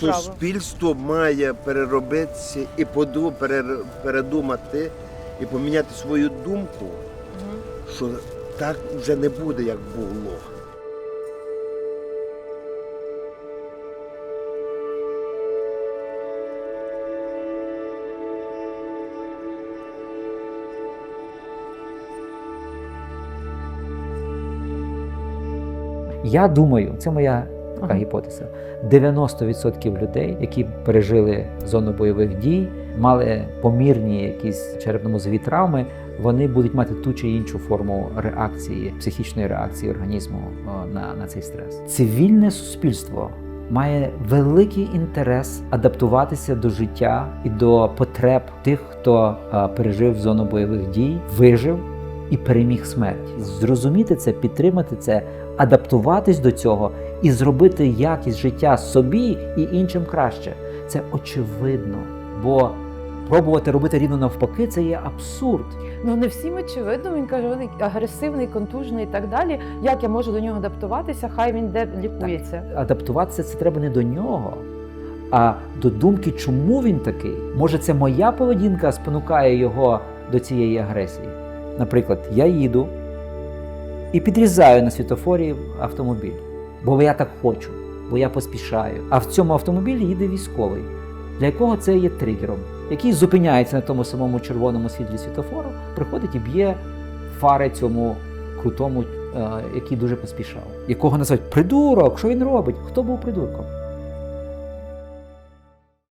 Суспільство має переробитися і поду- перер- передумати і поміняти свою думку, що так вже не буде, як було. Я думаю, це моя така Ага. гіпотеза. 90% людей, які пережили зону бойових дій, мали помірні якісь черепно-мозові травми, вони будуть мати ту чи іншу форму реакції, психічної реакції організму на, на цей стрес. Цивільне суспільство має великий інтерес адаптуватися до життя і до потреб тих, хто е, пережив зону бойових дій, вижив і переміг смерть. Зрозуміти це, підтримати це, адаптуватись до цього і зробити якість життя собі і іншим краще. Це очевидно, бо пробувати робити рівно навпаки це є абсурд. Ну не всім очевидно. Він каже, він агресивний, контужний і так далі. Як я можу до нього адаптуватися? Хай він де лікується. Адаптуватися це треба не до нього, а до думки, чому він такий. Може, це моя поведінка спонукає його до цієї агресії. Наприклад, я їду і підрізаю на світофорі автомобіль, бо я так хочу, бо я поспішаю. А в цьому автомобілі їде військовий, для якого це є тригером, який зупиняється на тому самому червоному світлі світофору, приходить і б'є фари цьому крутому, е, який дуже поспішав. Якого називають придурок, що він робить? Хто був придурком?